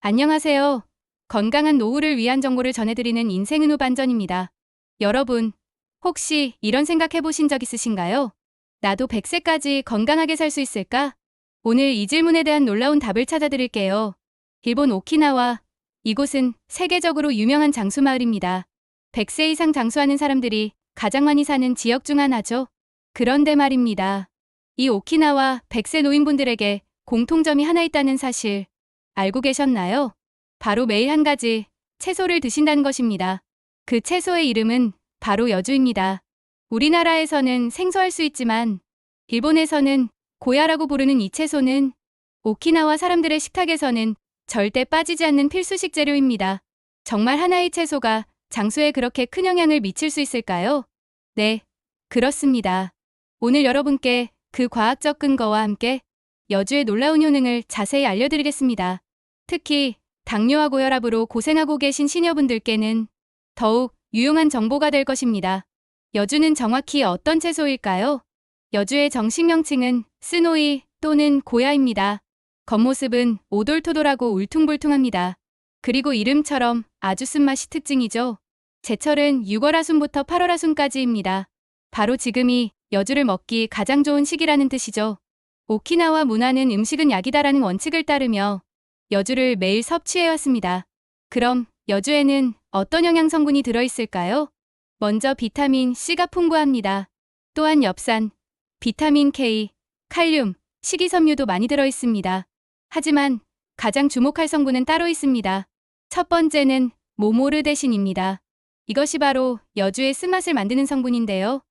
안녕하세요. 건강한 노후를 위한 정보를 전해드리는 인생은 후 반전입니다. 여러분, 혹시 이런 생각해 보신 적 있으신가요? 나도 100세까지 건강하게 살 수 있을까? 오늘 이 질문에 대한 놀라운 답을 찾아드릴게요. 일본 오키나와 이곳은 세계적으로 유명한 장수 마을입니다. 100세 이상 장수하는 사람들이 가장 많이 사는 지역 중 하나죠. 그런데 말입니다. 이 오키나와 100세 노인분들에게 공통점이 하나 있다는 사실 알고 계셨나요? 바로 매일 한 가지 채소를 드신다는 것입니다. 그 채소의 이름은 바로 여주입니다. 우리나라에서는 생소할 수 있지만 일본에서는 고야라고 부르는 이 채소는 오키나와 사람들의 식탁에서는 절대 빠지지 않는 필수 식재료입니다. 정말 하나의 채소가 장수에 그렇게 큰 영향을 미칠 수 있을까요? 네, 그렇습니다. 오늘 여러분께 그 과학적 근거와 함께 여주의 놀라운 효능을 자세히 알려드리겠습니다. 특히 당뇨와 고혈압으로 고생하고 계신 시니어분들께는 더욱 유용한 정보가 될 것입니다. 여주는 정확히 어떤 채소일까요? 여주의 정식 명칭은 스노이 또는 고야입니다. 겉모습은 오돌토돌하고 울퉁불퉁합니다. 그리고 이름처럼 아주 쓴맛이 특징이죠. 제철은 6월 하순부터 8월 하순까지입니다. 바로 지금이 여주를 먹기 가장 좋은 시기라는 뜻이죠. 오키나와 문화는 음식은 약이다라는 원칙을 따르며 여주를 매일 섭취해왔습니다. 그럼 여주에는 어떤 영양 성분이 들어있을까요? 먼저 비타민 C가 풍부합니다. 또한 엽산, 비타민 K, 칼륨, 식이섬유도 많이 들어있습니다. 하지만 가장 주목할 성분은 따로 있습니다. 첫 번째는 모모르데신입니다. 이것이 바로 여주의 쓴맛을 만드는 성분인데요.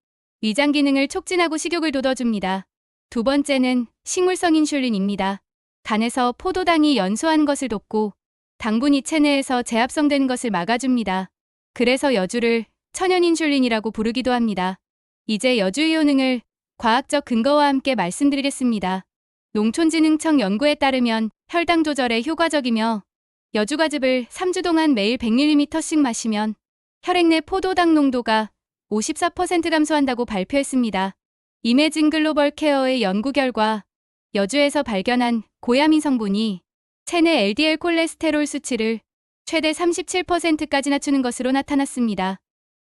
위장 기능을 촉진하고 식욕을 돋워줍니다. 두 번째는 식물성 인슐린입니다. 간에서 포도당이 연소한 것을 돕고 당분이 체내에서 재합성되는 것을 막아줍니다. 그래서 여주를 천연 인슐린이라고 부르기도 합니다. 이제 여주의 효능을 과학적 근거와 함께 말씀드리겠습니다. 농촌진흥청 연구에 따르면 혈당 조절에 효과적이며 여주과즙을 3주 동안 매일 100ml씩 마시면 혈액 내 포도당 농도가 54% 감소한다고 발표했습니다. 이매진 글로벌 케어의 연구 결과 여주에서 발견한 고야민 성분이 체내 LDL 콜레스테롤 수치를 최대 37%까지 낮추는 것으로 나타났습니다.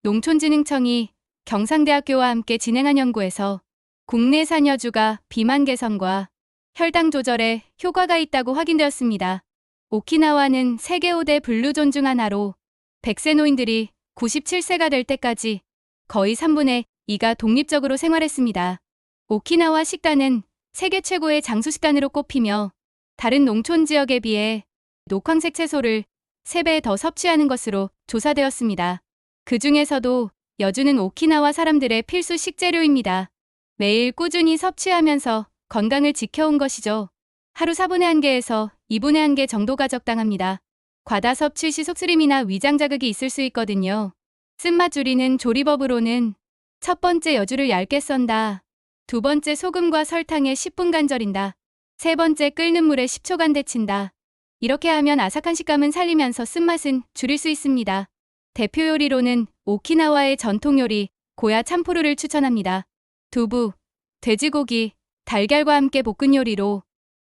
농촌진흥청이 경상대학교와 함께 진행한 연구에서 국내 산 여주가 비만 개선과 혈당 조절에 효과가 있다고 확인되었습니다. 오키나와는 세계 5대 블루존 중 하나로 100세 노인들이 97세가 될 때까지 거의 3분의 2가 독립적으로 생활했습니다. 오키나와 식단은 세계 최고의 장수 식단으로 꼽히며 다른 농촌 지역에 비해 녹황색 채소를 3배 더 섭취하는 것으로 조사되었습니다. 그 중에서도 여주는 오키나와 사람들의 필수 식재료입니다. 매일 꾸준히 섭취하면서 건강을 지켜온 것이죠. 하루 4분의 1개에서 2분의 1개 정도가 적당합니다. 과다 섭취 시 속쓰림이나 위장 자극이 있을 수 있거든요. 쓴맛 줄이는 조리법으로는 첫 번째 여주를 얇게 썬다. 두 번째 소금과 설탕에 10분간 절인다. 세 번째 끓는 물에 10초간 데친다. 이렇게 하면 아삭한 식감은 살리면서 쓴맛은 줄일 수 있습니다. 대표 요리로는 오키나와의 전통 요리 고야 참포루를 추천합니다. 두부, 돼지고기, 달걀과 함께 볶은 요리로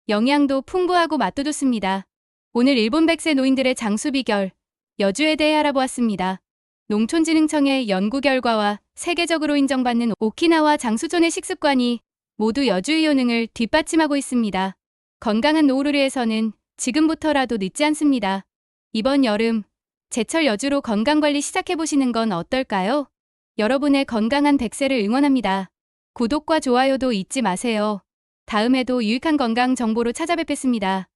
영양도 풍부하고 맛도 좋습니다. 오늘 일본 백세 노인들의 장수 비결, 여주에 대해 알아보았습니다. 농촌진흥청의 연구 결과와 세계적으로 인정받는 오키나와 장수촌의 식습관이 모두 여주의 효능을 뒷받침하고 있습니다. 건강한 노후를 위해서는 지금부터라도 늦지 않습니다. 이번 여름 제철 여주로 건강관리 시작해보시는 건 어떨까요? 여러분의 건강한 100세를 응원합니다. 구독과 좋아요도 잊지 마세요. 다음에도 유익한 건강 정보로 찾아뵙겠습니다.